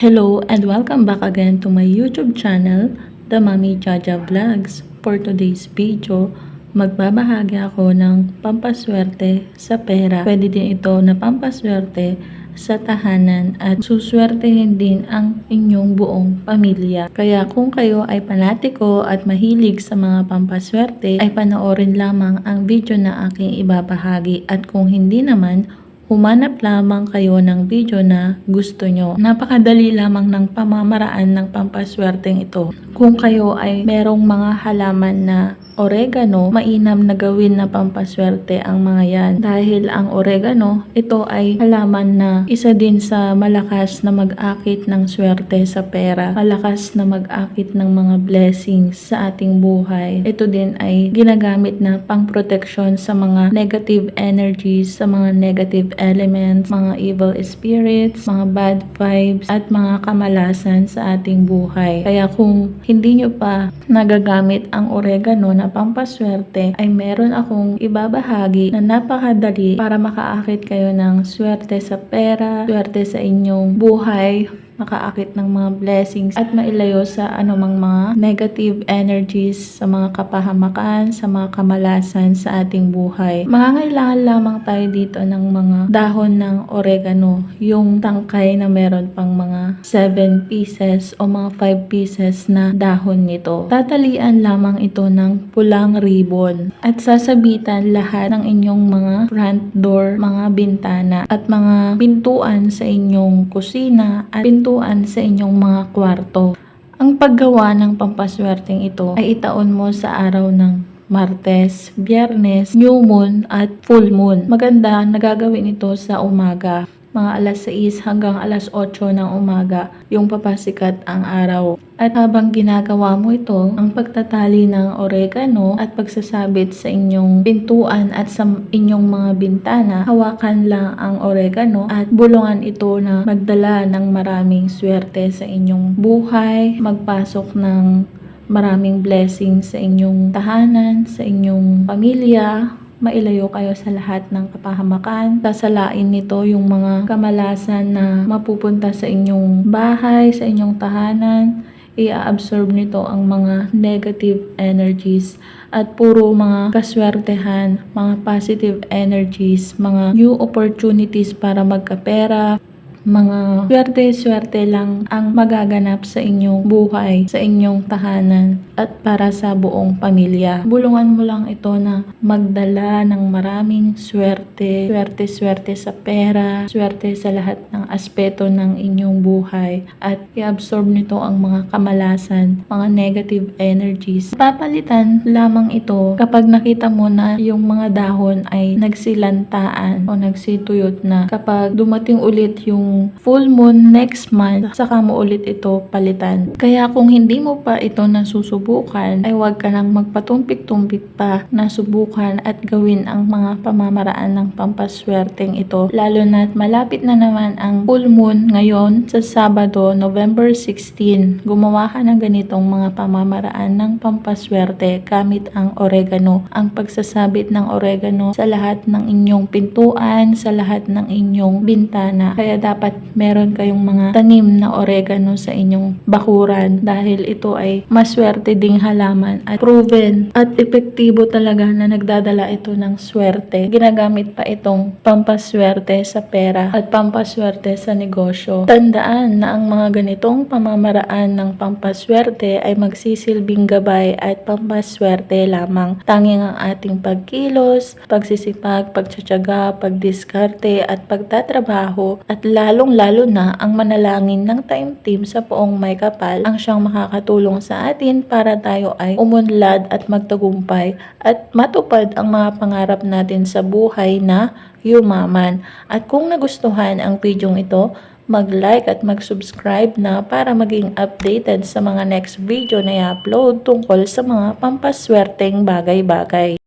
Hello and welcome back again to my YouTube channel, The Mami Jaja Vlogs. For today's video, magbabahagi ako ng pampaswerte sa pera. Pwede din ito na pampaswerte sa tahanan at suswertehin din ang inyong buong pamilya. Kaya kung kayo ay panatiko at mahilig sa mga pampaswerte, ay panoorin lamang ang video na aking ibabahagi at kung hindi naman, Humanap lamang kayo ng video na gusto nyo. Napakadali lamang ng pamamaraan ng pampaswerteng ito. Kung kayo ay merong mga halaman na oregano, mainam na gawin na pampaswerte ang mga yan. Dahil ang oregano, ito ay halaman na isa din sa malakas na mag-akit ng swerte sa pera. Malakas na mag-akit ng mga blessings sa ating buhay. Ito din ay ginagamit na pang-protection sa mga negative energies, sa mga negative elements, mga evil spirits, mga bad vibes, at mga kamalasan sa ating buhay. Kaya kung hindi nyo pa nagagamit ang oregano na pampaswerte, ay meron akong ibabahagi na napakadali para makaakit kayo ng swerte sa pera, swerte sa inyong buhay, makaakit ng mga blessings at mailayo sa anumang mga negative energies sa mga kapahamakan, sa mga kamalasan sa ating buhay. Mangangailangan lamang tayo dito ng mga dahon ng oregano, yung tangkay na meron pang mga 7 pieces o mga 5 pieces na dahon nito. Tatalian lamang ito ng pulang ribbon at sasabitan lahat ng inyong mga front door, mga bintana at mga pintuan sa inyong kusina at pintuan sa inyong mga kwarto. Ang paggawa ng pampaswerteng ito ay itaon mo sa araw ng Martes, Biyernes, New Moon at Full Moon. Maganda, nagagawin ito sa umaga. Mga alas 6 hanggang alas 8 ng umaga yung papasikat ang araw. At habang ginagawa mo ito, ang pagtatali ng oregano at pagsasabit sa inyong pintuan at sa inyong mga bintana, hawakan lang ang oregano at bulungan ito na magdala ng maraming swerte sa inyong buhay, magpasok ng maraming blessings sa inyong tahanan, sa inyong pamilya, mailayo kayo sa lahat ng kapahamakan. Sasalain nito yung mga kamalasan na mapupunta sa inyong bahay, sa inyong tahanan. I-absorb nito ang mga negative energies at puro mga kaswertehan, mga positive energies, mga new opportunities para magkapera, mga swerte-swerte lang ang magaganap sa inyong buhay, sa inyong tahanan at para sa buong pamilya. Bulungan mo lang ito na magdala ng maraming swerte, swerte-swerte sa pera, swerte sa lahat ng aspeto ng inyong buhay at i-absorb nito ang mga kamalasan, mga negative energies. Papalitan lamang ito kapag nakita mo na yung mga dahon ay nagsilantaan o nagsituyot na. Kapag dumating ulit yung full moon next month, saka mo ulit ito palitan. Kaya kung hindi mo pa ito nasusubukan, ay huwag ka nang magpatumpik-tumpik pa na subukan at gawin ang mga pamamaraan ng pampaswerteng ito. Lalo na't malapit na naman ang full moon ngayon sa Sabado, November 16. Gumawa ka ng ganitong mga pamamaraan ng pampaswerte gamit ang oregano. Ang pagsasabit ng oregano sa lahat ng inyong pintuan, sa lahat ng inyong bintana. Kaya dapat meron kayong mga tanim na oregano sa inyong bakuran dahil ito ay maswerte ding halaman at proven at epektibo talaga na nagdadala ito ng swerte. Ginagamit pa itong pampaswerte sa pera at pampaswerte sa negosyo. Tandaan na ang mga ganitong pamamaraan ng pampaswerte ay magsisilbing gabay at pampaswerte lamang. Tanging ang ating pagkilos, pagsisipag, pagtsatsaga, pagdiskarte at pagtatrabaho at lalong-lalo na ang manalangin ng time team sa poong may kapal ang siyang makakatulong sa atin para tayo ay umunlad at magtagumpay at matupad ang mga pangarap natin sa buhay na yumaman. At kung nagustuhan ang video ito, mag-like at mag-subscribe na para maging updated sa mga next video na i-upload tungkol sa mga pampaswerteng bagay-bagay.